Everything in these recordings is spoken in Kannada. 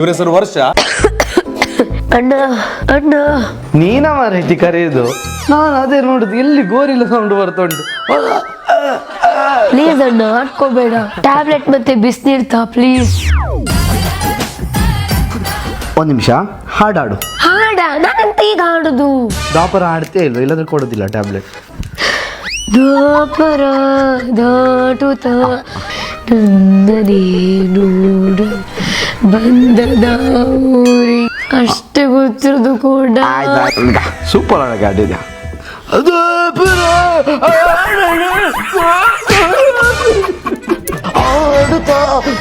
ಇವ್ರ ಹೆಸರು ವರ್ಷ. ಅಣ್ಣ ಅಣ್ಣ. ನೀನ ಮಾರೈತಿ ಕರೆಯೋದು? ನಾನು ಅದೇ ನೋಡುದು ಎಲ್ಲಿ ಗೋರಿಲ್ಲ ಸೌಂಡ್ ಬರ್ತುಂಟು? ಪ್ಲೀಸ್ ಅಣ್ಣ ಆಡ್ಕೋಬೇಡ. ಟ್ಯಾಬ್ಲೆಟ್ ಮತ್ತೆ ಬಿಸಿನೀರ್ ತಾ ಪ್ಲೀಸ್ ಒಂದ್ ನಿಮಿಷ ಹಾಡಾಡು. ಹಾಡ ನಾನಂತ ಈಗ ಹಾಡುದು. ದಾಪರ ಹಾಡ್ತೇ ಇಲ್ವ? ಇಲ್ಲಾದ್ರೆ ಕೊಡೋದಿಲ್ಲ ಟ್ಯಾಬ್ಲೆಟ್ ದಾಪರ ದಾಟುತ್ತ ನನ್ನನೇ ನೋಡು. ಬಂದದ ಊರಿ ಅಷ್ಟೇ ಗೊತ್ತಿರೋದು ಕೂಡ. ಸೂಪರ್ ಆಗಿ ಅದು ಓಡುತ್ತ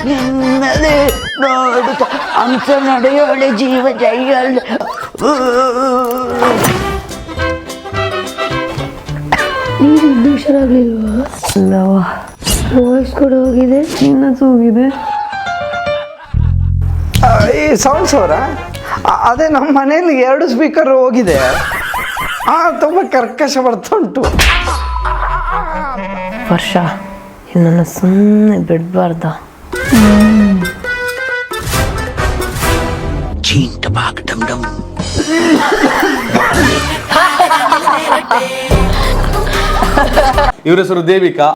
ನಿನ್ನದೆ ನೋಡುತ್ತ ಅಂಶ ನಡೆಯೋಳೆ ಜೀವ ಜೈಯಲ್ಲ ನೀನು ಅಲ್ಲವಾ ವಾಯ್ಸ್ ಕೂಡ ಹೋಗಿದೆ ಚಿನ್ನದು ಹೋಗಿದೆ ಈ ಸೌಂಡ್ಸ್ ಅವರ ಅದೇ ನಮ್ಮ ಮನೆಯಲ್ಲಿ ಎರಡು ಸ್ಪೀಕರ್ ಹೋಗಿದೆ. ಆ ತುಂಬ ಕರ್ಕಶ ಬರ್ತುಂಟು ವರ್ಷ ನನ್ನ ಸುಮ್ಮನೆ ಬಿಡಬಾರ್ದ. ಇವ್ರ ಹೆಸರು ದೇವಿಕಾ.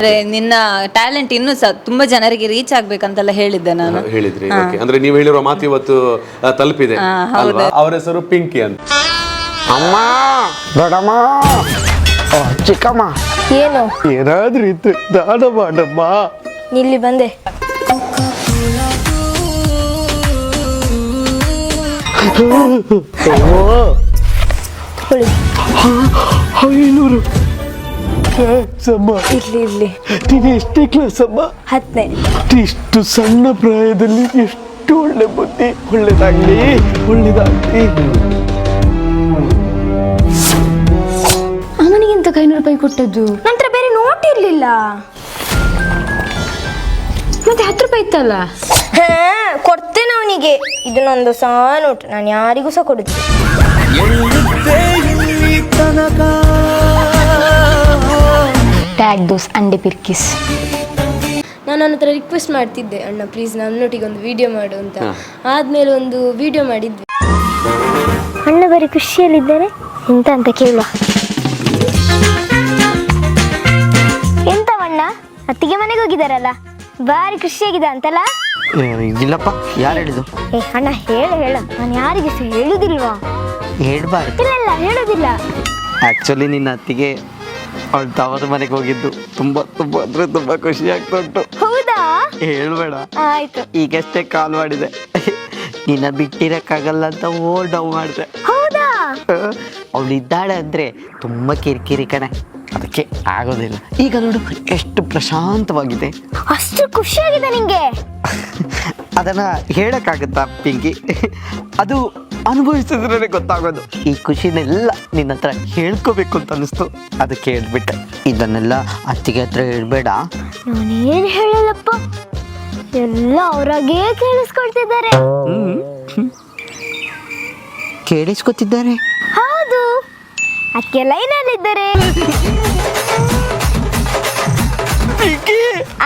ಅಂದ್ರೆ ನಿನ್ನ ಟ್ಯಾಲೆಂಟ್ ಇನ್ನೂ ಸಹ ತುಂಬಾ ಜನರಿಗೆ ರೀಚ್ ಆಗ್ಬೇಕಂತೆಲ್ಲ ಹೇಳಿದ್ದೆ ನಾನು. ಹೇಳಿದ್ರಿ. ಓಕೆ ಅಂದ್ರೆ ನೀವು ಹೇಳಿರೋ ಮಾತು ಇವತ್ತು ಆ, ತಲುಪಿದೆ. ಅವರ ಅವ್ರ ಹೆಸರು ಪಿಂಕಿ ಅಂತ. ಅಮ್ಮ! ದೊಡ್ಡಮ್ಮ! ಓ, ಚಿಕ್ಕಮ್ಮ! ಏನು? ಏನಾದ್ರೂ ಇತ್ತು. ದಾನ ಮಾಡಮ್ಮ. ಇಲ್ಲಿ ಬಂದೆ. ಐನೂರು. ಥ್ಯಾಂಕ್ಸ್ ಅಮ್ಮ ಇರ್ಲಿ ಇರ್ಲಿ. ನೀನು ಎಷ್ಟೇ ಕ್ಲಾಸ್ ಅಮ್ಮ ಹತ್ತನೇ ಇಷ್ಟು ಸಣ್ಣ ಪ್ರಾಯದಲ್ಲಿ ಎಷ್ಟು ಒಳ್ಳೆ ಬುದ್ಧಿ. ಒಳ್ಳೇದಾಗ್ಲಿ ಒಳ್ಳೇದಾಗ್ಲಿ. ಅಮ್ಮನಿಗಿಂತ ಐನೂರು ರೂಪಾಯಿ ಕೊಟ್ಟದ್ದು? ನಂತರ ಬೇರೆ ನೋಟ್ ಇರ್ಲಿಲ್ಲ. ಮತ್ತೆ ಹತ್ತು ರೂಪಾಯಿ ಇತ್ತಲ್ಲ? ಹಾ ಕೊಡ್ತೇನೆ ಅವನಿಗೆ. ಇದು ನಂದು ಸಹ ನೋಟ್ ನಾನು ಯಾರಿಗೂ ಸಹ ಕೊಡುತ್ತೆ ಟ್ಯಾಗ್ ದೋಸ್ ಅಂಡೆ ಪಿರ್ಕಿಸ್ ನಾನು ಅವನ ಹತ್ರ ರಿಕ್ವೆಸ್ಟ್ ಮಾಡ್ತಿದ್ದೆ ಅಣ್ಣ ಪ್ಲೀಸ್ ನನ್ನೊಟ್ಟಿಗೆ ಒಂದು ವಿಡಿಯೋ ಮಾಡು ಅಂತ. ಆದ್ಮೇಲೆ ಒಂದು ವಿಡಿಯೋ ಮಾಡಿದ್ವಿ. ಅಣ್ಣ ಬರೀ ಖುಷಿಯಲ್ಲಿದ್ದಾರೆ? ಎಂತ ಅಂತ ಕೇಳುವ ಎಂತ ಅಣ್ಣ ಅತ್ತಿಗೆ ಮನೆಗೆ ಹೋಗಿದಾರಲ್ಲ? ಬಾರಿ ಖುಷಿಯಾಗಿದೆ ಅಂತಲ್ಲ? ಇದಿಲ್ಲಪ್ಪ ಯಾರು ಹೇಳಿದ್ದು? ಏ ಅಣ್ಣ ಹೇಳು ಹೇಳು. ನಾನು ಯಾರಿಗೆ ಸಹ ಹೇಳುದಿಲ್ವಾ? ಹೇಳ್ಬಾರ್ದು. ಇಲ್ಲ ಇಲ್ಲ ಹೇಳುದಿಲ್ಲ. ಆಕ್ಚುಲಿ ನಿನ್ನ ಅತ್ತಿಗೆ ಅವಳು ತವರ ಮನೆಗೆ ಹೋಗಿದ್ದು. ತುಂಬಾ ತುಂಬಾ ಅಂದ್ರೆ ತುಂಬಾ ಖುಷಿ ಆಗ್ತಾ ಉಂಟು. ಹೌದಾ? ಹೇಳ್ಬೇಡ. ಆಯ್ತು. ಈಗಷ್ಟೇ ಕಾಲ್ ಮಾಡಿದೆ. ನಿನ್ನ ಬಿಟ್ಟಿರಕ್ಕಾಗಲ್ಲ ಅಂತ ಓ ಡೌ ಮಾಡಿದೆ. ಹೌದಾ? ಅವಳು ಇದ್ದಾಳೆ ಅಂದ್ರೆ ತುಂಬಾ ಕಿರಿಕಿರಿ ಕಣೆ. ಅದಕ್ಕೆ ಆಗೋದಿಲ್ಲ. ಈಗ ನೋಡು ಎಷ್ಟು ಪ್ರಶಾಂತವಾಗಿದೆ. ಅಷ್ಟು ಖುಷಿಯಾಗಿದೆ ನಿಂಗೆ. ಅದನ್ನ ಹೇಳೋಕ್ಕಾಗುತ್ತಾ ಪಿಂಕಿ? ಅದು ಅನುಭವಿಸಿದ್ರೆ ಗೊತ್ತಾಗೋದು. ಈ ಖುಷಿನೆಲ್ಲ ನಿನ್ನ ಹತ್ರ ಹೇಳ್ಕೋಬೇಕು ಅಂತ ಅನಿಸ್ತು ಅದಕ್ಕೆ ಹೇಳ್ಬಿಟ್ಟೆ. ಇದನ್ನೆಲ್ಲ ಅತ್ತಿಗೆ ಹತ್ರ ಹೇಳ್ಬೇಡ. ನಾನೇನು ಹೇಳಲ್ಲಪ್ಪ? ಎಲ್ಲ ಅವರಾಗೇ ಕೇಳಿಸ್ಕೊಳ್ತಿದ್ದಾರೆ. ಕೇಳಿಸ್ಕೊತಿದ್ದಾರೆ. ಹೌದು. ಅದಕ್ಕೆ ಲೈನಲ್ಲಿದ್ದಾರೆ.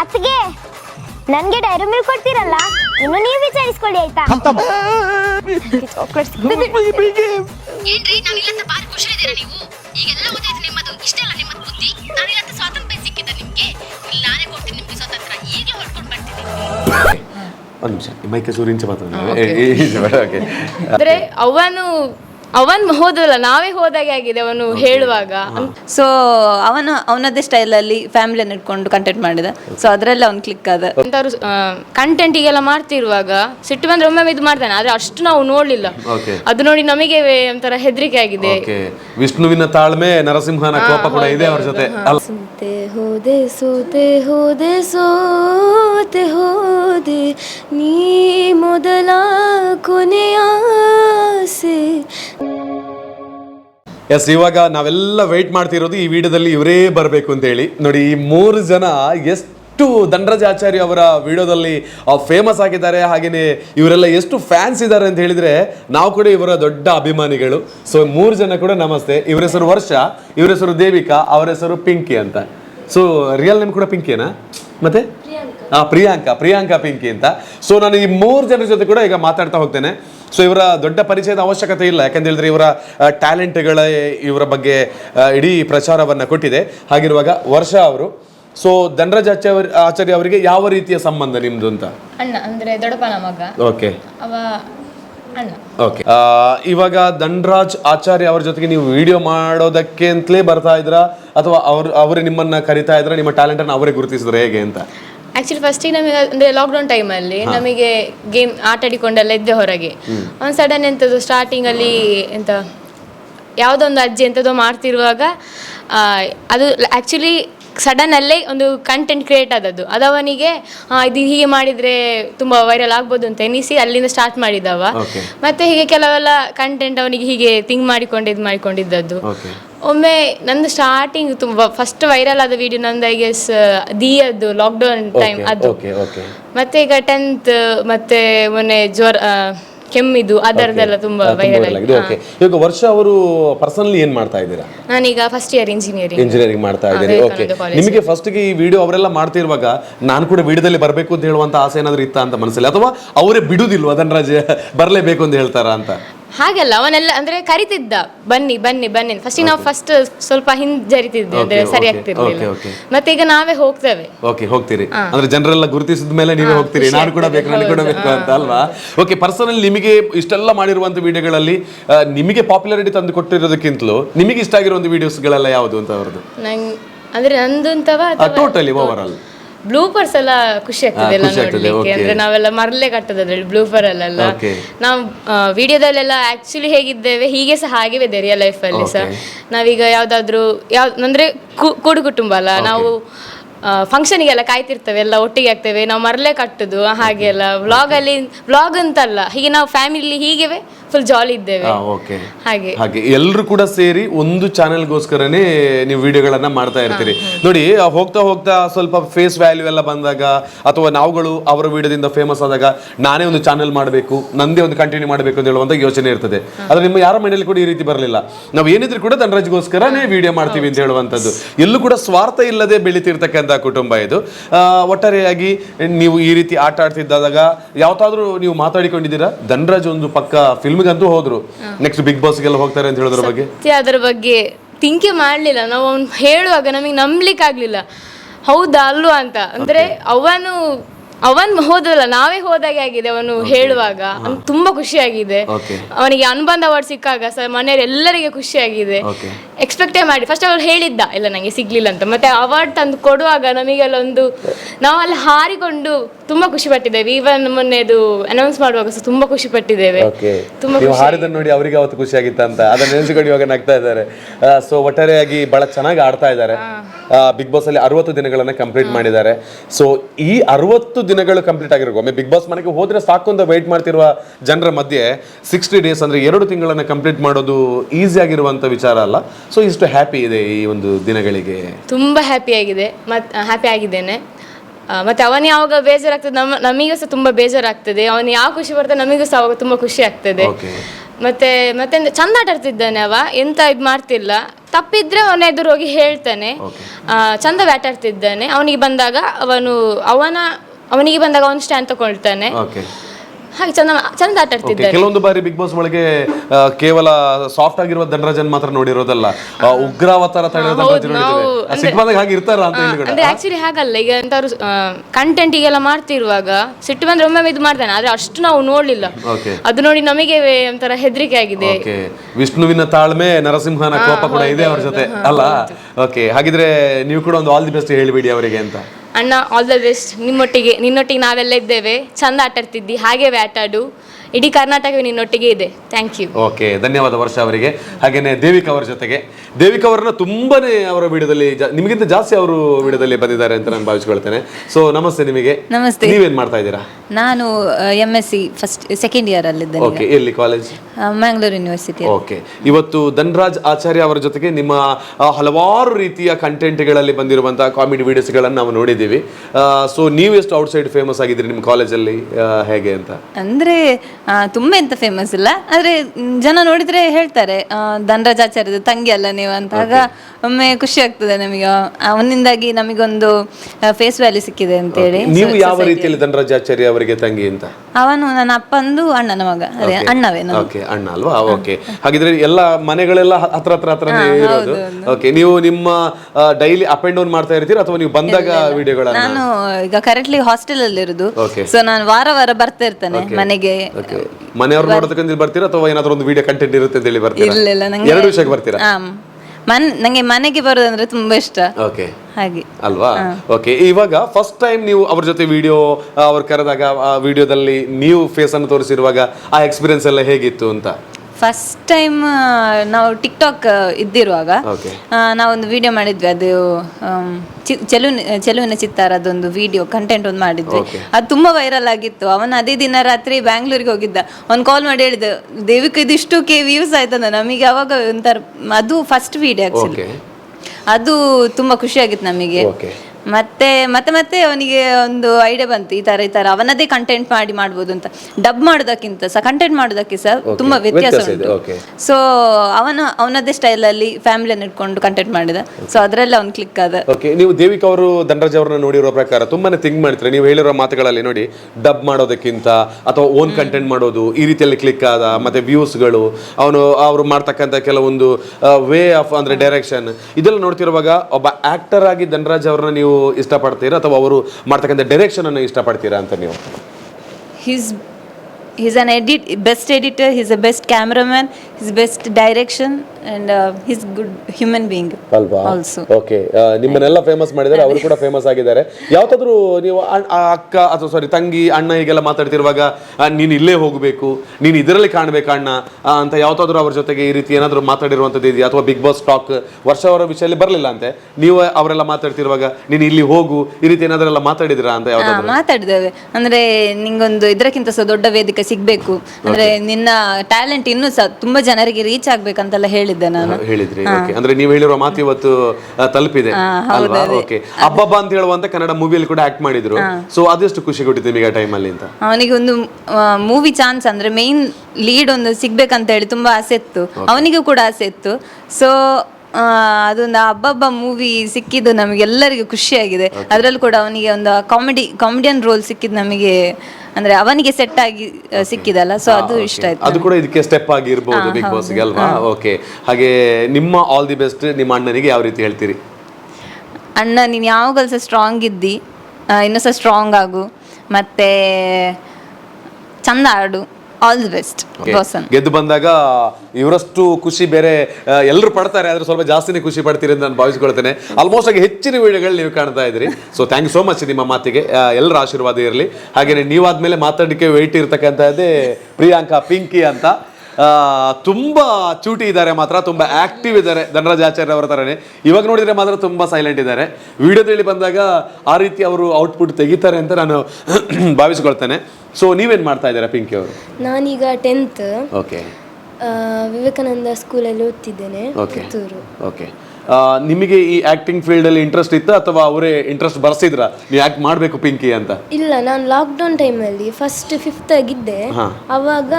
ಅತ್ತಿಗೆ ನನ್ಗೆ ಡೈರಿ ಮಿಲ್ಕ್ ಕೊಡ್ತೀರಲ್ಲ? ಇನ್ನು ನೀವು ವಿಚಾರಿಸ್ಕೊಳ್ಳಿ ಆಯ್ತಾ ಚಾಕ್ಲೇಟ್ ಏನ್ರಿ ನಾವಿಲ್ಲಂತ ಬಾರಿ ಖುಷಿಯಾಗಿದ್ದೀರಾ ನೀವು ಈಗೆಲ್ಲ ಓದೈತೆ ನಿಮ್ಮದು ಇಷ್ಟೆಲ್ಲ ನಿಮ್ಮದು ಬುದ್ಧಿ ನಾನಿಲ್ಲಂತ ಸ್ವಾತಂತ್ರ್ಯ ಸಿಕ್ಕಿದೆ ನಿಮ್ಗೆ ಇಲ್ಲಿ ನಾನೇ ಕೊಡ್ತೀನಿ ನಿಮ್ಗೆ ಸ್ವಾತಂತ್ರ್ಯ ಈಗಲೇ ಹೊಡ್ಕೊಂಡು ಬರ್ತೀನಿ ಒಂದು ನಿಮಿಷ ಮೈಕೆ ಚೂರು ಇಂಚೆ ಓಕೆ ಅಂದ್ರೆ ಅವನು ಅವನ್ ಹೋದಲ್ಲ ನಾವೇ ಹೋದಾಗೆ ಆಗಿದೆ ಅವನು ಹೇಳುವಾಗ. ಸೊ ಅವನು ಅವನದೇ ಸ್ಟೈಲಲ್ಲಿ ಫ್ಯಾಮಿಲಿಯನ್ನು ಇಟ್ಕೊಂಡು ಕಂಟೆಂಟ್ ಮಾಡಿದ. ಸೊ ಅದರಲ್ಲಿ ಅವ್ನು ಕ್ಲಿಕ್ ಆದ. ಕಂಟೆಂಟ್ ಕಂಟೆಂಟಿಗೆಲ್ಲ ಮಾಡ್ತಿರುವಾಗ ಸಿಟ್ಟು ಬಂದ್ರೆ ಒಮ್ಮೆ ಇದು ಮಾಡ್ತಾನೆ ಆದ್ರೆ ಅಷ್ಟು ನಾವು ನೋಡ್ಲಿಲ್ಲ. ಓಕೆ ಅದು ನೋಡಿ ನಮಗೆ ಒಂಥರ ಹೆದರಿಕೆ ಆಗಿದೆ. ಓಕೆ ವಿಷ್ಣುವಿನ ತಾಳ್ಮೆ ನರಸಿಂಹನ ಕೋಪ ಕೂಡ ಇದೆ ಅವ್ರ ಜೊತೆ. ಅಲ್ಲ. ಹೋದೆ ಸೋತೆ ಹೋದೆ ಸೋತೆ ಹೋದೆ ನೀ ಮೊದಲ ಕೊನೆಯ ಆಸೆ. ಎಸ್ ಇವಾಗ ನಾವೆಲ್ಲ ವೆಯ್ಟ್ ಮಾಡ್ತಿರೋದು ಈ ವಿಡಿಯೋದಲ್ಲಿ ಇವರೇ ಬರಬೇಕು ಅಂತ ಹೇಳಿ ನೋಡಿ, ಈ ಮೂರು ಜನ ಎಷ್ಟು ದಂಡರಾಜ ಆಚಾರ್ಯ ಅವರ ವಿಡಿಯೋದಲ್ಲಿ ಫೇಮಸ್ ಆಗಿದ್ದಾರೆ ಹಾಗೆಯೇ ಇವರೆಲ್ಲ ಎಷ್ಟು ಫ್ಯಾನ್ಸ್ ಇದ್ದಾರೆ ಅಂತ ಹೇಳಿದ್ರೆ ನಾವು ಕೂಡ ಇವರ ದೊಡ್ಡ ಅಭಿಮಾನಿಗಳು. ಸೊ ಮೂರು ಜನ ಕೂಡ ನಮಸ್ತೆ. ಇವರ ಹೆಸರು ವರ್ಷ, ಇವರ ಹೆಸರು ದೇವಿಕಾ, ಅವರ ಹೆಸರು ಪಿಂಕಿ ಅಂತ. ಸೊ ರಿಯಲ್ ನೇಮ್ ಕೂಡ ಪಿಂಕಿನಾ ಮತ್ತೆ? ಆ ಪ್ರಿಯಾಂಕಾ ಪ್ರಿಯಾಂಕಾ ಪಿಂಕಿ ಅಂತ. ಸೊ ನಾನು ಈ ಮೂರು ಜನರ ಜೊತೆ ಕೂಡ ಈಗ ಮಾತಾಡ್ತಾ ಹೋಗ್ತೇನೆ. ಸೊ ಇವರ ದೊಡ್ಡ ಪರಿಚಯದ ಅವಶ್ಯಕತೆ ಇಲ್ಲ. ಯಾಕಂತ ಹೇಳಿದ್ರೆ ಇವರ ಟ್ಯಾಲೆಂಟ್ಗಳ ಇವರ ಬಗ್ಗೆ ಇಡೀ ಪ್ರಚಾರವನ್ನ ಕೊಟ್ಟಿದೆ. ಹಾಗಿರುವಾಗ ವರ್ಷ ಅವರು. ಸೊ ಧನರಾಜ್ ಆಚಾರ್ಯ ಆಚಾರ್ಯ ಅವರಿಗೆ ಯಾವ ರೀತಿಯ ಸಂಬಂಧ ನಿಮ್ದು ಅಂತ? ಅಣ್ಣ ಅಂದ್ರೆ ದೊಡ್ಡಪ್ಪನ ಮಗ ಓಕೆ ಅವ ಓಕೆ ಇವಾಗ ದಂಡರಾಜ್ ಆಚಾರ್ಯ ಅವ್ರ ಜೊತೆಗೆ ನೀವು ವಿಡಿಯೋ ಮಾಡೋದಕ್ಕೆ ಅಂತಲೇ ಬರ್ತಾ ಇದ್ರಾ ಅಥವಾ ಅವ್ರು ಅವರೇ ನಿಮ್ಮನ್ನ ಕರಿತಾ ಇದ್ರ ನಿಮ್ಮ ಟ್ಯಾಲೆಂಟ್ ಅನ್ನು ಅವರೇ ಗುರುತಿಸಿದ್ರೆ ಹೇಗೆ ಅಂತ? ಆಕ್ಚುಲಿ ಫಸ್ಟಿಗೆ ನಮಗೆ ಅಂದರೆ ಲಾಕ್ಡೌನ್ ಟೈಮಲ್ಲಿ ನಮಗೆ ಗೇಮ್ ಆಟಾಡಿಕೊಂಡೆಲ್ಲ ಇದ್ದೆ ಹೊರಗೆ. ಒಂದು ಸಡನ್ ಎಂಥದ್ದು ಸ್ಟಾರ್ಟಿಂಗಲ್ಲಿ ಎಂತ ಯಾವುದೋ ಒಂದು ಅಜ್ಜಿ ಎಂಥದ್ದೋ ಮಾಡ್ತಿರುವಾಗ ಅದು ಆ್ಯಕ್ಚುಲಿ ಸಡನ್ ಅಲ್ಲೇ ಒಂದು ಕಂಟೆಂಟ್ ಕ್ರಿಯೇಟ್ ಆದದ್ದು. ಅದು ಅವನಿಗೆ ಇದು ಹೀಗೆ ಮಾಡಿದ್ರೆ ತುಂಬಾ ವೈರಲ್ ಆಗ್ಬೋದು ಅಂತ ಎನಿಸಿ ಅಲ್ಲಿಂದ ಸ್ಟಾರ್ಟ್ ಮಾಡಿದವ. ಮತ್ತೆ ಹೀಗೆ ಕೆಲವೆಲ್ಲ ಕಂಟೆಂಟ್ ಅವನಿಗೆ ಹೀಗೆ ಥಿಂಕ್ ಮಾಡಿಕೊಂಡು ಇದು ಮಾಡಿಕೊಂಡಿದ್ದದ್ದು. ಒಮ್ಮೆ ನಂದು ಸ್ಟಾರ್ಟಿಂಗ್ ತುಂಬಾ ಫಸ್ಟ್ ವೈರಲ್ ಆದ ವಿಡಿಯೋ ನಂದು ಐ ಗೆಸ್ ದಿಯದ್ದು ಲಾಕ್ಡೌನ್ ಟೈಮ್ ಅದು. ಮತ್ತೆ ಈಗ ಟೆಂತ್ ಮತ್ತೆ ಮೊನ್ನೆ ಜ್ವರ ಆ, ಕೆಮ್ಮಿದು ಅದರದೆಲ್ಲ ತುಂಬಾ ವೈರಲ್ ಆಗಿದೆ. ಓಕೆ ಇವಾಗ ವರ್ಷ ಅವರು ಪರ್ಸನಲಿ ಏನ್ ಮಾಡ್ತಾ ಇದ್ದೀರಾ? ನಾನೀಗ ಫಸ್ಟ್ ಇಯರ್ ಇಂಜಿನಿಯರಿಂಗ್ ಇಂಜಿನಿಯರಿಂಗ್ ಮಾಡ್ತಾ ಇದ್ದೀರಿ. ಓಕೆ ನಿಮಗೆ ಫಸ್ಟ್ಗೆ ಈ ವಿಡಿಯೋ ಅವರೆಲ್ಲ ಮಾಡ್ತಿರುವಾಗ ನಾನು ಕೂಡ ವಿಡಿಯೋದಲ್ಲಿ ಬರಬೇಕು ಅಂತ ಹೇಳುವಂತ ಆಸೆ ಏನಾದ್ರು ಇತ್ತಾ ಅಂತ ಮನಸ್ಸಲ್ಲಿ? ಅಥವಾ ಅವರೇ ಬಿಡುದಿಲ್ವಾ ಧನರಾಜ್ ಬರಲೇಬೇಕು ಅಂತ ಹೇಳ್ತಾರಾ ಅಂತ? ಹಾಗಲ್ಲ ಅವನೆಲ್ಲ ಅಂದ್ರೆ ಕರಿತಿದ್ದ. ಬನ್ನಿ ಬನ್ನಿ ಬನ್ನಿ. ಫಸ್ಟ್ ನಾವು ಫಸ್ಟ್ ಸ್ವಲ್ಪ ಹಿಂಜರಿತಿದ್ದೆ ಅಂದ್ರೆ ಸರಿ ಆಗ್ತಿರ್ಲಿಲ್ಲ. ಮತ್ತೆ ಈಗ ನಾವೇ ಹೋಗ್ತೇವೆ. ಓಕೆ ಹೋಗ್ತೀರಿ. ಅಂದ್ರೆ ಜನರೆಲ್ಲ ಗುರುತಿಸಿದ ಮೇಲೆ ನೀವೇ ಹೋಗ್ತೀರಿ. ನಾನು ಕೂಡ ಬೇಕು ನಾನು ಕೂಡ ಬೇಕು ಅಂತ ಅಲ್ವಾ? ಓಕೆ ಪರ್ಸನಲ್ ನಿಮಗೆ ಇಷ್ಟೆಲ್ಲ ಮಾಡಿರುವಂತ ವಿಡಿಯೋಗಳಲ್ಲಿ ನಿಮಗೆ ಪಾಪ್ಯುಲಾರಿಟಿ ತಂದು ಕೊಟ್ಟಿರೋದಕ್ಕಿಂತಲೂ ನಿಮಗೆ ಇಷ್ಟ ಆಗಿರುವಂತ ವಿಡಿಯೋಸ್ಗಳೆಲ್ಲ ಯಾವುದು ಅಂತ ಅವ್ರದ್ದು? ನಂಗೆ ಅಂದ್ರೆ ನಂದು ಅಂತವಾ ಟೋಟಲಿ ಓವರ್ ಆಲ್ ಬ್ಲೂಪರ್ಸ್ ಎಲ್ಲ ಖುಷಿ ಆಗ್ತದೆ ಎಲ್ಲ ನೋಡ್ಲಿಕ್ಕೆ. ಅಂದ್ರೆ ನಾವೆಲ್ಲ ಮರಲೇ ಕಟ್ಟದ ಅದ್ರಲ್ಲಿ ಬ್ಲೂಪರ್ ಅಲ್ಲೆಲ್ಲ. ನಾವು ವಿಡಿಯೋದಲ್ಲೆಲ್ಲ ಆಕ್ಚುಲಿ ಹೇಗಿದ್ದೇವೆ ಹೀಗೆ ಸಹ ಹಾಗೆ ಇದೆ ರಿಯಲ್ ಲೈಫ್ ಅಲ್ಲಿ ಸಹ. ನಾವೀಗ ಯಾವ್ದಾದ್ರು ಯಾವ್ ಅಂದ್ರೆ ಕೂಡು ಕುಟುಂಬ ಅಲ್ಲ. ನಾವು ಫಂಕ್ಷನಿಗೆಲ್ಲ ಕಾಯ್ತಿರ್ತೇವೆ ಎಲ್ಲ ಒಟ್ಟಿಗೆ ಆಗ್ತೇವೆ ನಾವು ಮರಲೇ ಕಟ್ಟುದು ಹಾಗೆ ಎಲ್ಲ. ವ್ಲಾಗ್ ಅಲ್ಲಿ ವ್ಲಾಗ್ ಅಂತಲ್ಲ ಹೀಗೆ ನಾವು ಫ್ಯಾಮಿಲಿ ಹೀಗೆವೆ ಫುಲ್ ಜಾಲಿ ಇದ್ದೇವೆ. ಓಕೆ ಹಾಗೆ. ಹಾಗೆ ಎಲ್ಲರೂ ಕೂಡ ಸೇರಿ ಒಂದು ಚಾನೆಲ್ಗೋಸ್ಕರನೇ ನೀವು ವಿಡಿಯೋಗಳನ್ನ ಮಾಡ್ತಾ ಇರ್ತೀರಿ. ನೋಡಿ ಆ ಹೋಗ್ತಾ ಹೋಗ್ತಾ ಸ್ವಲ್ಪ ಫೇಸ್ ವ್ಯಾಲ್ಯೂ ಎಲ್ಲ ಬಂದಾಗ ಅಥವಾ ನಾವುಗಳು ಅವರ ವಿಡಿಯೋದಿಂದ ಫೇಮಸ್ ಆದಾಗ ನಾನೇ ಒಂದು ಚಾನೆಲ್ ಮಾಡಬೇಕು ನಂದೇ ಒಂದು ಕಂಟಿನ್ಯೂ ಮಾಡಬೇಕು ಅಂತ ಹೇಳುವಂತ ಯೋಚನೆ ಇರ್ತದೆ. ಆದ್ರೆ ನಿಮ್ಮ ಯಾರ ಮನೆಯಲ್ಲಿ ಕೂಡ ಈ ರೀತಿ ಬರಲಿಲ್ಲ. ನಾವು ಏನಿದ್ರು ಕೂಡ ಧನರಾಜ್ಗೋಸ್ಕರನೇ ವಿಡಿಯೋ ಮಾಡ್ತೀವಿ ಅಂತ ಹೇಳುವಂಥದ್ದು. ಎಲ್ಲೂ ಕೂಡ ಸ್ವಾರ್ಥ ಇಲ್ಲದೆ ಬೆಳಿತಿರ್ತಕ್ಕಂಥ ಕುಟುಂಬ ಇದು. ಒಟ್ಟಾರೆಯಾಗಿ ನೀವು ಈ ರೀತಿ ಆಟ ಆಡ್ತಿದ್ದಾಗ ಯಾವತ್ತಾದ್ರೂ ನೀವು ಮಾತಾಡಿಕೊಂಡಿದ್ದೀರಾ? ಧನ್ರಾಜ್ ಒಂದು ಪಕ್ಕ ಫಿಲ್ಮ್ಗಂತೂ ಹೋದ್ರು. ನೆಕ್ಸ್ಟ್ ಬಿಗ್ ಬಾಸ್ಗೆಲ್ಲ ಹೋಗ್ತಾರೆ ಅಂತ ಹೇಳೋದ್ರ ಬಗ್ಗೆ? ಅದರ ಬಗ್ಗೆ ತಿಂಕೆ ಮಾಡ್ಲಿಲ್ಲ. ನಾವು ಅವ್ನು ಹೇಳುವಾಗ ನಮಗೆ ನಂಬ್ಲಿಕ್ಕೆ ಆಗ್ಲಿಲ್ಲ ಹೌದಾ ಅಲ್ವಾ ಅಂತ. ಅಂದ್ರೆ ಅವನು ಅವನ್ ಹೋದಲ್ಲ ನಾವೇ ಹೋದಾಗೆ ಆಗಿದೆ ಅವನು ಹೇಳುವಾಗ. ಅವ್ನ್ ತುಂಬಾ ಖುಷಿ ಆಗಿದೆ Okay. ಅವನಿಗೆ ಅನುಬಂಧ ಅವಾರ್ಡ್ ಸಿಕ್ಕಾಗ ಸರ್ ಮನೆಯಲ್ಲಿ ಎಲ್ಲರಿಗೆ ಖುಷಿ ಆಗಿದೆ Okay. ಎಕ್ಸ್ಪೆಕ್ಟೇ ಮಾಡಿ. ಫಸ್ಟ್ ಅವ್ರು ಹೇಳಿದ್ದ ಇಲ್ಲ ನಂಗೆ ಸಿಗ್ಲಿಲ್ಲ ಅಂತ. ಮತ್ತೆ ಅವಾರ್ಡ್ ತಂದು ಕೊಡುವಾಗ ನಮಗೆಲ್ಲ ಒಂದು ನಾವಲ್ಲಿ ಹಾರಿಕೊಂಡು ತುಂಬಾ ಖುಷಿ ಪಟ್ಟಿದ್ದೇವೆ. ಈವನ್ ಮೊನ್ನೆದು ಅನೌನ್ಸ್ ಮಾಡುವಾಗ ಸಹ ತುಂಬಾ ಖುಷಿ ಪಟ್ಟಿದ್ದೇವೆ. ತುಂಬಾ ನೀವು ಹಾಡಿದನ್ನು ನೋಡಿ ಅವರಿಗೆ ಅವತ್ತು ಖುಷಿ ಆಗಿತ್ತ ಅಂತ. ಅದನ್ನ ನೆನೆಸಿಕೊಂಡು ಇವಾಗ ನಗ್ತಾ ಇದ್ದಾರೆ. ಸೊ ಒಟ್ಟಾರೆಯಾಗಿ ಬಹಳ ಚೆನ್ನಾಗಿ ಆಡ್ತಾ ಇದ್ದಾರೆ. ಬಿಗ್ ಬಾಸ್ ಅಲ್ಲಿ ಅರವತ್ತು ದಿನಗಳನ್ನ ಕಂಪ್ಲೀಟ್ ಮಾಡಿದ್ದಾರೆ. ಸೊ ಈ ಅರವತ್ತು ದಿನಗಳು ಕಂಪ್ಲೀಟ್ ಆಗಿರೋ ಒಮ್ಮೆ ಬಿಗ್ ಬಾಸ್ ಮನೆಗೆ ಹೋದ್ರೆ ಸಾಕು ಅಂತ ವೆಯ್ಟ್ ಮಾಡ್ತಿರುವ ಜನರ ಮಧ್ಯೆ ಸಿಕ್ಸ್ಟಿ ಡೇಸ್ ಅಂದ್ರೆ ಎರಡು ತಿಂಗಳನ್ನ ಕಂಪ್ಲೀಟ್ ಮಾಡೋದು ಈಸಿ ಆಗಿರುವಂತ ವಿಚಾರ ಅಲ್ಲ. ಸೊ ಇಷ್ಟು ಹ್ಯಾಪಿ ಇದೆ ಈ ಒಂದು ದಿನಗಳಿಗೆ. ತುಂಬಾ ಹ್ಯಾಪಿ ಆಗಿದೆ. ಮತ್ ಹ್ಯಾಪಿ ಆಗಿದ್ದೇನೆ. ಮತ್ತೆ ಅವನು ಯಾವಾಗ ಬೇಜಾರಾಗ್ತದೆ? ನಮ್ಮ ನಮಗೂ ಸಹ ತುಂಬ ಬೇಜಾರಾಗ್ತದೆ. ಅವನು ಯಾವ ಖುಷಿ ಬರ್ತದೆ ನಮಗೂ ಸಹ ಅವಾಗ ತುಂಬ ಖುಷಿ ಆಗ್ತದೆ. ಮತ್ತೆ ಮತ್ತೆ ಚಂದ ಆಟ ಆಡ್ತಿದ್ದಾನೆ ಅವ. ಎಂತ ಇದು ಮಾಡ್ತಿಲ್ಲ. ತಪ್ಪಿದ್ರೆ ಅವನ ಎದುರು ಹೋಗಿ ಹೇಳ್ತಾನೆ. ಚಂದ ಆಟ ಆಡ್ತಿದ್ದಾನೆ. ಅವನಿಗೆ ಬಂದಾಗ ಅವನು ಅವನ ಅವನಿಗೆ ಬಂದಾಗ ಅವನು ಸ್ಟ್ಯಾಂಡ್ ತಗೊಳ್ತಾನೆ. ಓಕೆ ಹಾಗೆ ಚಂದ ಚಂದ ಆಟ ಆಡ್ತಿದ್ದೆ ಕೆಲವೊಂದು ಬಾರಿ ಬಿಗ್ ಬಾಸ್ ಒಳಗೆ ಆ, ಕೇವಲ ಸಾಫ್ಟ್ ಆಗಿರುವ ಧನರಾಜನ್ ಮಾತ್ರ ನೋಡಿರೋದಲ್ಲ. ಉಗ್ರ ಉಗ್ರಾವತಾರ ತಳೆದ ಧನರಾಜ್ ನೋಡಿದ್ದೇವೆ ಸಿಟ್ಟು ಬಂದಾಗ ಹಾಗೆ ಇರ್ತಾರ ಅಂತ ಹೇಳಿ ಅಂದ್ರೆ ಆಕ್ಚುಲಿ ಹಾಗಲ್ಲ. ಈಗ ಎಂತಾದ್ರು ಕಂಟೆಂಟ್ ಈಗೆಲ್ಲ ಮಾಡ್ತಿರುವಾಗ ಸಿಟ್ಟು ಬಂದ್ರೆ ಒಮ್ಮೆ ಇದು ಮಾಡ್ತಾನೆ. ಆದ್ರೆ ಅಷ್ಟು ನಾವು ನೋಡ್ಲಿಲ್ಲ. ಓಕೆ ಅದು ನೋಡಿ ನಮಗೆ ಒಂಥರ ಹೆದರಿಕೆ ಆಗಿದೆ. ಓಕೆ ವಿಷ್ಣುವಿನ ತಾಳ್ಮೆ ನರಸಿಂಹನ ಕೋಪ ಕೂಡ ಇದೆ ಅವ್ರ ಜೊತೆ. ಅಲ್ಲ? ಓಕೆ ಹಾಗಿದ್ರೆ ನೀವು ಕೂಡ ಒಂದು ಆಲ್ ದಿ ಬೆಸ್ಟ್ ಹೇಳಿಬಿಡಿ ಅವರಿಗೆ ಅಂತ. ಅಣ್ಣ ಆಲ್ ದ ಬೆಸ್ಟ್ ನಿಮ್ಮೊಟ್ಟಿಗೆ ನಿನ್ನೊಟ್ಟಿಗೆ ನಾವೆಲ್ಲ ಇದ್ದೇವೆ. ಚಂದ ಆಟ ಆಡ್ತಿದ್ದಿ. ಹಾಗೇವೆ ಆಟ ಆಡು. ಇಡೀ ಕರ್ನಾಟಕವೇ ನಿನ್ನೊಟ್ಟಿಗೆ ಇದೆ. ಥ್ಯಾಂಕ್ ಯು ಓಕೆ ಧನ್ಯವಾದ ವರ್ಷ ಅವರಿಗೆ. ಹಾಗೇನೆ ದೇವಿಕಾ ಅವರ ಜೊತೆಗೆ. ದೇವಿಕಾ ಅವರನ್ನ ತುಂಬಾನೇ ಅವರ ವಿಡಿಯೋದಲ್ಲಿ ಜಾ- ನಿಮಗಿಂತ ಜಾಸ್ತಿ ಅವರು ವಿಡಿಯೋದಲ್ಲಿ ಬಂದಿದ್ದಾರೆ ಅಂತ ನಾನು ಭಾವಿಸ್ಕೊಳ್ತೇನೆ. ಸೊ ನಮಸ್ತೆ ನಿಮಗೆ. ನಮಸ್ತೆ. ನೀವೇನ್ ಮಾಡ್ತಾ ಇದ್ದೀರಾ? ನಾನು M S C first second year ಅಲ್ಲಿದ್ದೇನೆ okay ಎಲ್ಲಿ? ಕಾಲೇಜ್ ಮ್ಯಾಂಗ್ಳೂರ್ ಯೂನಿವರ್ಸಿಟಿ ಓಕೆ ಇವತ್ತು ಧನ್ರಾಜ್ ಆಚಾರ್ಯ ಅವರ ಜೊತೆಗೆ ನಿಮ್ಮ ಆ, ಹಲವಾರು ರೀತಿಯ ಕಂಟೆಂಟ್ಗಳಲ್ಲಿ ಬಂದಿರುವಂತಹ ಕಾಮಿಡಿ ವಿಡಿಯೋಸ್ಗಳನ್ನು ನಾವು ನೋಡಿದ್ದೀವಿ. ಸೊ ನೀವು ಎಷ್ಟು ಔಟ್ಸೈಡ್ ಫೇಮಸ್ ಆಗಿದ್ದೀರಿ ನಿಮ್ಮ ಕಾಲೇಜಲ್ಲಿ ಹೇಗೆ ಅಂತ? ಅಂದ್ರೆ ತುಂಬ ಎಂತ ಫೇಮಸ್ ಇಲ್ಲ. ಆದ್ರೆ ಜನ ನೋಡಿದ್ರೆ ಹೇಳ್ತಾರೆ ಧನರಾಜಾಚಾರ್ಯದ ತಂಗಿ ಅಲ್ಲ ನೀವು ಅಂತ. ಆಗ ಒಮ್ಮೆ ಖುಷಿ ಆಗ್ತದೆ ನಮಗೆ. ಅವನಿಂದಾಗಿ ನಮಗೊಂದು ಫೇಸ್ ವ್ಯಾಲ್ಯೂ ಸಿಕ್ಕಿದೆ ಅಂತೇಳಿ ನೀವು ಯಾವ ರೀತಿಯಲ್ಲಿ ಧನರಾಜಾಚಾರ್ಯ ಅವರಿಗೆ ತಂಗಿ ಅಂತ? ಅವನು ನನ್ನ ಅಪ್ಪಂದು ಅಣ್ಣನ ಮಗ. ಅದೇ ಅಣ್ಣವೇ ಓಕೆ ಅಣ್ಣ ಅಲ್ವಾ? ಓಕೆ ಹಾಗಿದ್ರೆ ಎಲ್ಲ ಮನೆಗಳೆಲ್ಲ ಹತ್ರ ಹತ್ರ ಹತ್ರ ಹತ್ರನೇ ಇರೋದು? ಓಕೆ ನೀವು ನಿಮ್ಮ ಡೈಲಿ ಅಪ್ ಅಂಡ್ ಡೌನ್ ಮಾಡ್ತಾ ಇರ್ತೀರಾ ಅಥವಾ ನೀವು ಬಂದಾಗ ವಿಡಿಯೋಗಳನ್ನ ನಾನು ಈಗ ಕರೆಕ್ಟ್ಲಿ ಹಾಸ್ಟೆಲ್ ಅಲ್ಲಿ ಇರುದು. Okay. ಸೊ ನಾನು ವಾರ ವಾರ ಬರ್ತಾ ಇರ್ತೇನೆ ಮನೆಗೆ. ಮನೆಯವರು ಮನೆಯವ್ರು ನೋಡೋದಕ್ಕೆ ಇಲ್ಲಿ ಬರ್ತೀರಾ ಅಥವಾ ಏನಾದ್ರು ಒಂದು ವಿಡಿಯೋ ಕಂಟೆಂಟ್ ಇರುತ್ತೆ ಅಂತ ಹೇಳಿ ಬರ್ತೀರಾ? ಇಲ್ಲ ಇಲ್ಲ ನಂಗೆ ಎರಡು ವಿಷಯಕ್ಕೆ ಬರ್ತೀರಾ? ಆಮ್. ಮನ್ ನಂಗೆ ಮನೆಗೆ ಬರೋದಂದ್ರೆ ತುಂಬಾ ಇಷ್ಟ. ಓಕೆ ಹಾಗೆ. ಅಲ್ವಾ? ಓಕೆ ಇವಾಗ ಫಸ್ಟ್ ಟೈಮ್ ನೀವು ಅವ್ರ ಜೊತೆ ವಿಡಿಯೋ ಅವ್ರು ಕರೆದಾಗ ಆ ವಿಡಿಯೋದಲ್ಲಿ ನೀವು ಫೇಸ್ ಅನ್ನು ತೋರಿಸಿರುವಾಗ ಆ ಎಕ್ಸ್ಪೀರಿಯನ್ಸ್ ಎಲ್ಲ ಹೇಗಿತ್ತು ಅಂತ? ಫಸ್ಟ್ ಟೈಮ್ ನಾವು ಟಿಕ್ ಟಾಕ್ ಇದ್ದಿರುವಾಗ Okay. ಆ, ನಾವೊಂದು ವಿಡಿಯೋ ಮಾಡಿದ್ವಿ. ಅದು ಚಿ- ಚೆಲುವಿನ ಚೆಲುವಿನ ಚಿತ್ತಾರದೊಂದು ವಿಡಿಯೋ ಕಂಟೆಂಟ್ ಒಂದು ಮಾಡಿದ್ವಿ. ಅದು ತುಂಬಾ ವೈರಲ್ ಆಗಿತ್ತು. ಅವನು ಅದೇ ದಿನ ರಾತ್ರಿ ಬ್ಯಾಂಗ್ಳೂರಿಗೆ ಹೋಗಿದ್ದ. ಅವ್ನು ಕಾಲ್ ಮಾಡಿ ಹೇಳಿದ ದೇವಿಕ ಇದಿಷ್ಟು ಕೆ ವ್ಯೂಸ್ ಆಯ್ತಂದ ನಮಗೆ ಅವಾಗ ಒಂಥರ ಅದು ಫಸ್ಟ್ ವಿಡಿಯೋ ಆಕ್ಚುಲಿ ಅದು ತುಂಬಾ ಖುಷಿ ಆಗಿತ್ತು ನಮಗೆ. ಮತ್ತೆ ಮತ್ತೆ ಮತ್ತೆ ಅವನಿಗೆ ಒಂದು ಐಡಿಯಾ ಬಂತು. ಈ ತರ ಈ ತರ. ಅವನದೇ ಕಂಟೆಂಟ್ ಮಾಡಿ ಮಾಡ್ಬೋದು ಅಂತ. ಡಬ್ ಮಾಡೋದಕ್ಕಿಂತ ಸಹ ಕಂಟೆಂಟ್ ಮಾಡೋದಕ್ಕೆ ಸಹ ತುಂಬಾ ವ್ಯತ್ಯಾಸ ಉಂಟು. ಸೊ ಅವನ ಅವನದೇ ಸ್ಟೈಲ್ ಅಲ್ಲಿ ಫ್ಯಾಮಿಲಿಯನ್ನು ಇಟ್ಕೊಂಡು ಕಂಟೆಂಟ್ ಮಾಡಿದ. ಸೊ ಅದರಲ್ಲಿ ಅವ್ನು ಕ್ಲಿಕ್ ಆದ. ಓಕೆ ನೀವು ದೇವಿಕ್ ಅವರು ಧನರಾಜ್ ಅವರನ್ನ ನೋಡಿರೋ ಪ್ರಕಾರ ತುಂಬಾನೇ ಥಿಂಕ್ ಮಾಡ್ತಾರೆ? ನೀವು ಹೇಳಿರೋ ಮಾತುಗಳಲ್ಲಿ ನೋಡಿ ಡಬ್ ಮಾಡೋದಕ್ಕಿಂತ ಅಥವಾ ಓನ್ ಕಂಟೆಂಟ್ ಮಾಡೋದು ಈ ರೀತಿಯಲ್ಲಿ ಕ್ಲಿಕ್ ಆದ ಮತ್ತೆ ವ್ಯೂಸ್ಗಳು ಅವನು ಅವರು ಮಾಡ್ತಕ್ಕಂಥ ಕೆಲವೊಂದು ವೇ ಆಫ್ ಅಂದ್ರೆ ಡೈರೆಕ್ಷನ್ ಇದೆಲ್ಲ ನೋಡ್ತಿರುವಾಗ ಒಬ್ಬ ಆಕ್ಟರ್ ಆಗಿ ದನರಾಜ್ ಅವರನ್ನ ನೀವು ಇಷ್ಟಪಡ್ತೀರಾ ಅಥವಾ ಅವರು ಮಾಡ್ತಕ್ಕಂಥ ಡೈರೆಕ್ಷನ್ ಅನ್ನು ಇಷ್ಟಪಡ್ತೀರಾ ಅಂತ ನೀವು? He's he's an edit best editor he's a best his best direction and he's good human being ಅಲ್ವಾ? ಆಲ್ಸೋ ಓಕೆ ನಿಮ್ಮನ್ನೆಲ್ಲ ಫೇಮಸ್ ಮಾಡಿದ್ದಾರೆ ಅವರು ಕೂಡ ಫೇಮಸ್ ಆಗಿದ್ದಾರೆ. ಯಾವತ್ತಾದ್ರೂ ನೀವು ಅಣ್- ಆ ಅಕ್ಕ ಅಥವಾ ಸಾರಿ ತಂಗಿ ಅಣ್ಣ ಹೀಗೆಲ್ಲ ಮಾತಾಡ್ತಿರುವಾಗ ಆ, ನೀನು ಇಲ್ಲೇ ಹೋಗಬೇಕು ನೀನು ಇದರಲ್ಲಿ ಕಾಣ್ಬೇಕು ಅಣ್ಣ ಆ, ಅಂತ ಯಾವತ್ತಾದ್ರೂ ಅವ್ರ ಜೊತೆಗೆ ಈ ರೀತಿ ಏನಾದರೂ ಮಾತಾಡಿರುವಂಥದ್ದು ಇದೆಯಾ? ಅಥವಾ ಬಿಗ್ ಬಾಸ್ ಟಾಕ್ ವರ್ಷ ಅವರ ವಿಷಯದಲ್ಲಿ ಬರಲಿಲ್ಲ ಅಂತೆ. ನೀವು ಅವರೆಲ್ಲ ಮಾತಾಡ್ತಿರುವಾಗ ನೀನು ಇಲ್ಲಿ ಹೋಗು ಈ ರೀತಿ ಏನಾದ್ರೆಲ್ಲ ಮಾತಾಡಿದಿರಾ ಅಂತ ಯಾವ್ದಾದ್ರು? ಮಾತಾಡಿದ್ದೇವೆ. ಅಂದ್ರೆ ನಿಂಗೊಂದು ಇದಕ್ಕಿಂತ ಸಹ ದೊಡ್ಡ ವೇದಿಕೆ ಸಿಗ್ಬೇಕು. ಅಂದ್ರೆ ನಿನ್ನ ಟ್ಯಾಲೆಂಟ್ ಇನ್ನೂ ಸಹ ತುಂಬಾ ಜನರಿಗೆ ರೀಚ್ ಆಗ್ಬೇಕಂತೆಲ್ಲ ಹೇಳಿದ್ದೆ ನಾನು. ಹೇಳಿದ್ರಿ. ಓಕೆ ಅಂದ್ರೆ ನೀವು ಹೇಳಿರೋ ಮಾತು ಇವತ್ತು ಆ, ತಲುಪಿದೆ. ಅಲ್ವಾ? ಓಕೆ ಅಬ್ಬಬ್ಬ ಅಂತ ಹೇಳುವಂತ ಕನ್ನಡ ಮೂವಿಯಲ್ಲಿ ಕೂಡ ಆಕ್ಟ್ ಮಾಡಿದ್ರು. ಸೊ ಅದೆಷ್ಟು ಖುಷಿ ಕೊಟ್ಟಿದೆ ನಿಮಗೆ ಆ ಅಲ್ಲಿ ಅಂತ. ಅವನಿಗೆ ಒಂದು ಮೂವಿ ಚಾನ್ಸ್ ಅಂದ್ರೆ ಮೇನ್ ಲೀಡ್ ಒಂದು ಸಿಗ್ಬೇಕಂತ ಹೇಳಿ ತುಂಬಾ ಆಸೆ ಇತ್ತು. ಅವನಿಗೂ ಕೂಡ ಆಸೆ ಇತ್ತು. ಸೊ ಅದೊಂದು ಹಬ್ಬಬ್ಬ ಮೂವಿ ಸಿಕ್ಕಿದ್ದು ನಮಗೆಲ್ಲರಿಗೂ ಖುಷಿಯಾಗಿದೆ. ಅದರಲ್ಲೂ ಕೂಡ ಅವನಿಗೆ ಒಂದು ಕಾಮಿಡಿ ಕಾಮಿಡಿಯನ್ ರೋಲ್ ಸಿಕ್ಕಿದ್ದು ನಮಗೆ ಅಂದ್ರೆ ಅವನಿಗೆ ಸೆಟ್ ಆಗಿ ಆ, ಸಿಕ್ಕಿದಲ್ಲ ಸೊ ಅದು ಇಷ್ಟ ಆಯ್ತು ಅದು ಕೂಡ ಇದಕ್ಕೆ ಸ್ಟೆಪ್ ಆಗಿರ್ಬೋದು ಬಿಗ್ ಬಾಸ್ಗೆ ಅಲ್ವಾ? ಓಕೆ ಹಾಗೆ ನಿಮ್ಮ ಆಲ್ ದಿ ಬೆಸ್ಟ್ ನಿಮ್ಮ ಅಣ್ಣನಿಗೆ ಯಾವ ರೀತಿ ಹೇಳ್ತೀರಿ? ಅಣ್ಣ ನೀನು ಯಾವಾಗಲೂ ಸಹ ಸ್ಟ್ರಾಂಗ್ ಇದ್ದಿ? ಆ, ಇನ್ನೂ ಸಹ ಸ್ಟ್ರಾಂಗ್ ಆಗು. ಮತ್ತೆ ಚಂದ ಆಡು. ಆಲ್ ದಿ ಬೆಸ್ಟ್ ಪರ್ಸನ್ ಗೆದ್ದು ಬಂದಾಗ ಇವರಷ್ಟು ಖುಷಿ ಬೇರೆ ಎಲ್ಲರೂ ಪಡ್ತಾರೆ ಆದ್ರೆ ಸ್ವಲ್ಪ ಜಾಸ್ತಿನೇ ಖುಷಿ ಪಡ್ತೀರಿ ಅಂತ ನಾನು ಭಾವಿಸ್ಕೊಳ್ತೇನೆ. ಆಲ್ಮೋಸ್ಟ್ ಆಗಿ ಹೆಚ್ಚಿನ ವಿಡಿಯೋಗಳು ನೀವು ಕಾಣ್ತಾ ಇದ್ರಿ so thank you so much ನಿಮ್ಮ ಮಾತಿಗೆ. ಎಲ್ಲರ ಆಶೀರ್ವಾದ ಇರಲಿ. ಹಾಗೆಯೇ ನೀವಾದ್ಮೇಲೆ ಮಾತಾಡಲಿಕ್ಕೆ ವೆಯ್ಟ್ ಇರ್ತಕ್ಕಂಥದ್ದೇ ಪ್ರಿಯಾಂಕಾ ಪಿಂಕಿ ಅಂತ. ತುಂಬಾ ಚೂಟಿ ಇದ್ದಾರೆ ಮಾತ್ರ ತುಂಬ ಆಕ್ಟಿವ್ ಇದ್ದಾರೆ ಧನರಾಜ್ ಆಚಾರ್ಯ ಅವರ ಥರನೇ ಇವಾಗ ನೋಡಿದ್ರೆ ಮಾತ್ರ ತುಂಬಾ ಸೈಲೆಂಟ್ ಇದ್ದಾರೆ. ವಿಡಿಯೋದಲ್ಲಿ ಬಂದಾಗ ಆ ರೀತಿ ಅವರು ಔಟ್ಪುಟ್ ತೆಗಿತಾರೆ ಅಂತ ನಾನು ಭಾವಿಸ್ಕೊಳ್ತೇನೆ. ಸೊ ನೀವೇನು ಮಾಡ್ತಾ ಇದ್ದೀರಾ ಪಿಂಕಿ ಅವರು? ನಾನೀಗ ಟೆಂತ್ ಓಕೆ ವಿವೇಕಾನಂದ ಸ್ಕೂಲಲ್ಲಿ ಓದ್ತಿದ್ದೇನೆ ಓಕೆ ಓಕೆ ನಿಮಗೆ ಈ ಆಕ್ಟಿಂಗ್ ಫೀಲ್ಡ್ ಅಲ್ಲಿ ಇಂಟ್ರೆಸ್ಟ್ ಇತ್ತು ಅಥವಾ ಅವರೇ ಇಂಟ್ರೆಸ್ಟ್ ಬರ್ಸಿದ್ರ? ನೀವು ಆಕ್ಟ್ ಮಾಡಬೇಕು ಪಿಂಕಿ ಅಂತ. ಇಲ್ಲ ನಾನು ಲಾಕ್ಡೌನ್ ಟೈಮಲ್ಲಿ ಫಸ್ಟ್ ಫಿಫ್ತ್ ಆಗಿದ್ದೆ. ಅವಾಗ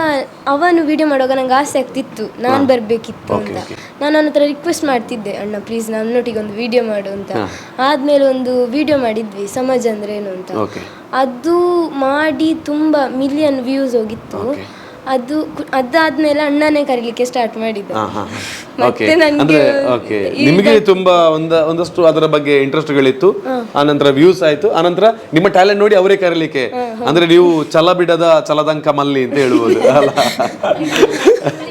ಅವನು ವಿಡಿಯೋ ಮಾಡುವಾಗ ನಂಗೆ ಆಸೆ ಆಗ್ತಿತ್ತು. ನಾನು ಬರಬೇಕಿತ್ತು ಅಂತ. ನಾನು ಅವನ ಹತ್ರ ರಿಕ್ವೆಸ್ಟ್ ಮಾಡ್ತಿದ್ದೆ ಅಣ್ಣ ಪ್ಲೀಸ್ ನನ್ನೊಟ್ಟಿಗೆ ಒಂದು ವಿಡಿಯೋ ಮಾಡು ಅಂತ. ಆದ್ಮೇಲೆ ಒಂದು ವಿಡಿಯೋ ಮಾಡಿದ್ವಿ ಸಮಾಜ ಅಂದ್ರೆ ಏನು ಅಂತ ಅದು ಮಾಡಿ ತುಂಬಾ ಮಿಲಿಯನ್ ವ್ಯೂಸ್ ಹೋಗಿತ್ತು. ಅದು ಅದಾದ್ಮೇಲೆ ಅಣ್ಣನೇ ಕರೀಲಿಕ್ಕೆ ಸ್ಟಾರ್ಟ್ ಮಾಡಿದ್ದ. ಹಾ ಮತ್ತೆ ಅಂದ್ರೆ ಓಕೆ ನಿಮಗೆ ತುಂಬಾ ಒಂದ ಒಂದಷ್ಟು ಅದರ ಬಗ್ಗೆ ಇಂಟ್ರೆಸ್ಟ್ಗಳಿತ್ತು ಆನಂತರ ವ್ಯೂಸ್ ಆಯ್ತು. ಆನಂತರ ನಿಮ್ಮ ಟ್ಯಾಲೆಂಟ್ ನೋಡಿ ಅವರೇ ಕರೀಲಿಕ್ಕೆ. ಅಂದ್ರೆ ನೀವು ಚಲ ಬಿಡದ ಚಲದಂಕ ಮಲ್ಲಿ ಅಂತ ಹೇಳ್ಬೋದು ಅಲ್ಲ.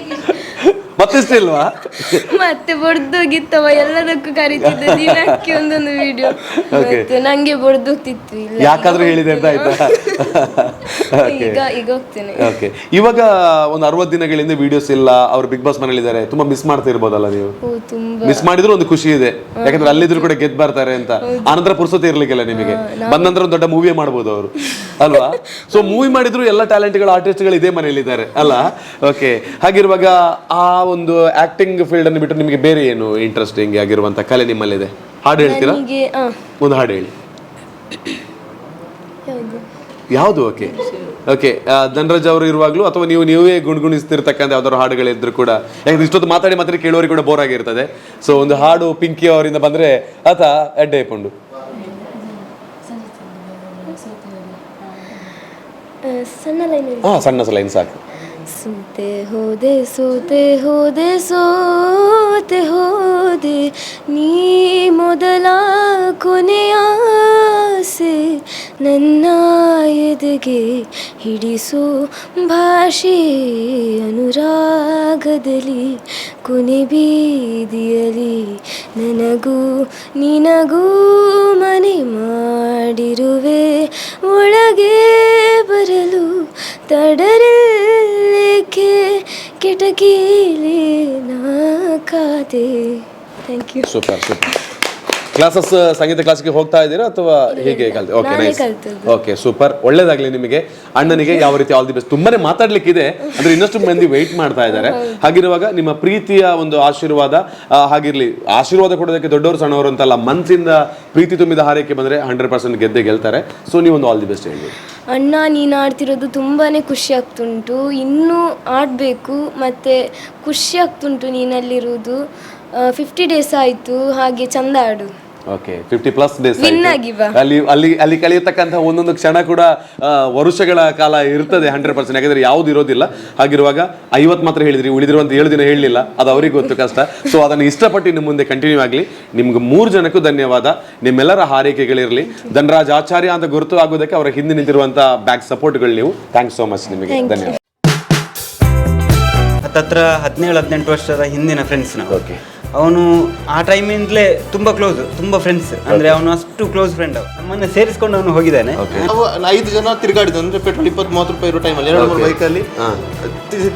ಮತ್ತಿಷ್ಟಿಲ್ವಾ ಮತ್ತೆ ಬಡ್ದೋಗಿತ್ತವ ಎಲ್ಲದಕ್ಕೂ ಕರಿತಿದ್ದೆ. ದಿನಕ್ಕೆ ಒಂದೊಂದು ವಿಡಿಯೋ ಮತ್ತೆ ನಂಗೆ ಬಡ್ದೋಗ್ತಿತ್ತು ಇಲ್ಲ ಯಾಕಾದ್ರೂ ಹೇಳಿದೆ ಅಂತ ಆಯ್ತಾ? ಈಗ ಈಗ ಹೋಗ್ತೇನೆ. ಓಕೆ ಇವಾಗ ಒಂದು ಅರವತ್ತು ದಿನಗಳಿಂದ ವಿಡಿಯೋಸ್ ಇಲ್ಲ ಅವ್ರು ಬಿಗ್ ಬಾಸ್ ಮನೇಲಿದ್ದಾರೆ ತುಂಬಾ ಮಿಸ್ ಮಾಡ್ತಾ ಇರ್ಬೋದಲ್ಲ ನೀವು? ಓ ತುಂಬಾ. ಮಿಸ್ ಮಾಡಿದ್ರು ಒಂದು ಖುಷಿ ಇದೆ. ಯಾಕಂದ್ರೆ ಅಲ್ಲಿದ್ರು ಕೂಡ ಗೆದ್ದು ಬರ್ತಾರೆ ಅಂತ. ಆನಂತರ ಪುರ್ಸತಿ ಇರ್ಲಿಕ್ಕಿಲ್ಲ ನಿಮಗೆ. ಬಂದ ನಂತರ ಒಂದು ದೊಡ್ಡ ಮೂವಿ ಮಾಡ್ಬೋದು ಅವರು. ಅಲ್ವಾ? ಸೊ ಮೂವಿ ಮಾಡಿದ್ರು ಎಲ್ಲ ಟ್ಯಾಲೆಂಟ್ಗಳು ಆರ್ಟಿಸ್ಟ್ಗಳು ಇದೇ ಮನೆಯಲ್ಲಿದ್ದಾರೆ. ಅಲ್ಲ? ಓಕೆ ಹಾಗಿರುವಾಗ ಆ ಒಂದು ಆಕ್ಟಿಂಗ್ ಫೀಲ್ಡ್ ಅನ್ನು ಬಿಟ್ಟು ನಿಮಗೆ ಬೇರೆ ಏನು ಇಂಟ್ರೆಸ್ಟಿಂಗ್ ಆಗಿರುವಂತ ಕಲೆ ನಿಮ್ಮಲ್ಲಿದೆ? ಹಾಡು ಹೇಳ್ತೀರಾ? ನನಗೆ ಆ. ಒಂದು ಹಾಡು ಹೇಳಿ. ಯಾವುದು? ಯಾವುದು? ಓಕೆ. ಓಕೆ ಧನರಾಜ್ ಅವರು ಇರುವಾಗಲೂ ಅಥವಾ ನೀವು ನೀವೇ ಗುಣಗುಣಿಸ್ತಿರ್ತಕ್ಕಂಥ ಯಾವ್ದಾದ್ರು ಹಾಡುಗಳಿದ್ರು ಕೂಡ ಯಾಕಂದ್ರೆ ಇಷ್ಟೊತ್ತು ಮಾತಾಡಿ ಮಾತ್ರ ಕೇಳೋರಿಗೆ ಕೂಡ ಬೋರ್ ಆಗಿರ್ತದೆ. ಸೊ ಒಂದು ಹಾಡು ಪಿಂಕಿ ಅವರಿಂದ ಬಂದ್ರೆ ಆತ ಅಡ್ಡೆ ಆ, ಸಣ್ಣ ಲೈನ್ ಹಾ ಸಣ್ಣ ಲೈನ್ ಸಾಕು. ಸೋತೆ ಹೋದೆ ಸೋತೆ ಹೋದೆ ಸೋತೆ ಹೋದೆ ನೀ ಮೊದಲ ಕೊನೆಯಾಸೆ ನನ್ನ ಎದೆಗೆ ಹಿಡಿಸು ಭಾಷೆ ಅನುರಾಗದಲ್ಲಿ ಕೊನೆ ಬೀದಿಯಲಿ ನನಗೂ ನಿನಗೂ ಮನೆ ಮಾಡಿರುವೆ. ಒಳಗೆ ಬರಲು ತಡರಲಿಕ್ಕೆ ಕಿಟಕಿಲಿ ನಾ ಕಾದೆ ಥ್ಯಾಂಕ್ ಯು ಸೂಪರ್ ಕ್ಲಾಸಸ್ ಸಂಗೀತ ಕ್ಲಾಸ್ಗೆ ಹೋಗ್ತಾ ಇದ್ದೀರಾ ಅಥವಾ ಹೇಗೆ ಕಲ್ತು ಓಕೆ ನೈಸ್ ಓಕೆ ಸೂಪರ್ ಒಳ್ಳೇದಾಗ್ಲಿ ನಿಮಗೆ. ಅಣ್ಣನಿಗೆ ಯಾವ ರೀತಿ ಆಲ್ ದಿ ಬೆಸ್ಟ್ ತುಂಬಾನೇ ಮಾತಾಡ್ಲಿಕ್ಕಿದೆ. ಅಂದ್ರೆ ಇನ್ನಷ್ಟು ಮಂದಿ ವೆಯ್ಟ್ ಮಾಡ್ತಾ ಇದ್ದಾರೆ. ಹಾಗಿರುವಾಗ ನಿಮ್ಮ ಪ್ರೀತಿಯ ಒಂದು ಆಶೀರ್ವಾದ ಆ, ಹಾಗಿರ್ಲಿ ಆಶೀರ್ವಾದ ಕೊಡೋದಕ್ಕೆ ದೊಡ್ಡವರು ಸಣ್ಣವರು ಅಂತಲ್ಲ ಮನಸ್ಸಿಂದ ಪ್ರೀತಿ ತುಂಬಿದ ಹಾರೈಕೆ ಬಂದ್ರೆ ಹಂಡ್ರೆಡ್ ಪರ್ಸೆಂಟ್ ಗೆದ್ದೆ ಗೆಲ್ತಾರೆ. ಸೊ ನೀವೊಂದು ಆಲ್ ದಿ ಬೆಸ್ಟ್ ಹೇಳಿ ಅಣ್ಣ ನೀನು ಆಡ್ತಿರೋದು ತುಂಬಾ ಖುಷಿ ಆಗ್ತುಂಟು. ಇನ್ನೂ ಆಡಬೇಕು ಮತ್ತೆ ಖುಷಿ ಆಗ್ತುಂಟು ನೀನಲ್ಲಿರುವುದು. ಫಿಫ್ಟಿ ಡೇಸ್ ಆಯಿತು ಹಾಗೆ ಚಂದ ಆಡು. Okay fifty plus days Win ಅಲ್ಲಿ ಅಲ್ಲಿ ಅಲ್ಲಿ ಕಳೆಯತಕ್ಕಂಥ ಒಂದೊಂದು ಕ್ಷಣ ಕೂಡ ಆ, ವರುಷಗಳ ಕಾಲ ಇರ್ತದೆ ಹಂಡ್ರೆಡ್ ಪರ್ಸೆಂಟ್ ಯಾಕಂದ್ರೆ ಯಾವ್ದು ಇರೋದಿಲ್ಲ. ಹಾಗಿರುವಾಗ ಐವತ್ತು ಮಾತ್ರ ಹೇಳಿದ್ರಿ ಉಳಿದಿರುವಂತ ಏಳು ದಿನ ಹೇಳಲಿಲ್ಲ. ಅದು ಅವ್ರಿಗೆ ಗೊತ್ತು ಕಷ್ಟ. ಸೊ ಅದನ್ನು ಇಷ್ಟಪಟ್ಟು ಇನ್ನು ಮುಂದೆ ಕಂಟಿನ್ಯೂ ಆಗಲಿ. ನಿಮ್ಗೆ ಮೂರು ಜನಕ್ಕೂ ಧನ್ಯವಾದ. ನಿಮ್ಮೆಲ್ಲರ ಹಾರೈಕೆಗಳಿರಲಿ. ಧನರಾಜ್ ಆಚಾರ್ಯ ಅಂತ ಗುರುತು ಆಗೋದಕ್ಕೆ ಅವರ ಹಿಂದೆ ನಿಂತಿರುವಂತ ಬ್ಯಾಕ್ ಸಪೋರ್ಟ್ಗಳು ನೀವು. ಥ್ಯಾಂಕ್ಸ್ ಸೋ ಮಚ್ ನಿಮಗೆ. ಧನ್ಯವಾದ. ಹತ್ತತ್ರ ಹದಿನೇಳು ಹದಿನೆಂಟು ವರ್ಷದ ಹಿಂದಿನ ಫ್ರೆಂಡ್ಸ್ ನಾವು. Okay. ಅವನು ಆ ಟೈಮಿಂದಲೇ ತುಂಬ ಕ್ಲೋಸ್ ತುಂಬ ಫ್ರೆಂಡ್ಸ್ ಅಂದ್ರೆ ಅವನು ಅಷ್ಟು ಕ್ಲೋಸ್ ಫ್ರೆಂಡ್ ನಮ್ಮನ್ನ ಸೇರಿಸ್ಕೊಂಡು ಅವನು ಹೋಗಿದ್ದಾನೆ. ನಾವು ಐದು ಜನ ತಿರುಗಾಡಿದ್ದು ಅಂದ್ರೆ ಪೆಟ್ರೋಲ್ ಇಪ್ಪತ್ತು ಮೂವತ್ತು ರೂಪಾಯಿ ಇರೋ ಟೈಮಲ್ಲಿ ಎರಡು ಮೂರು ಬೈಕಲ್ಲಿ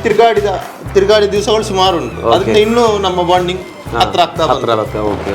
ತಿರುಗಾಡಿದ ತಿರುಗಾಡಿದ ದಿವಸಗಳು ಸುಮಾರು ಉಂಟು. ಅದಕ್ಕೆ ಇನ್ನೂ ನಮ್ಮ ಬಾಂಡಿಂಗ್ ಹತ್ರ ಆಗ್ತಾ ಬಂತು. ಹತ್ರ ಓಕೆ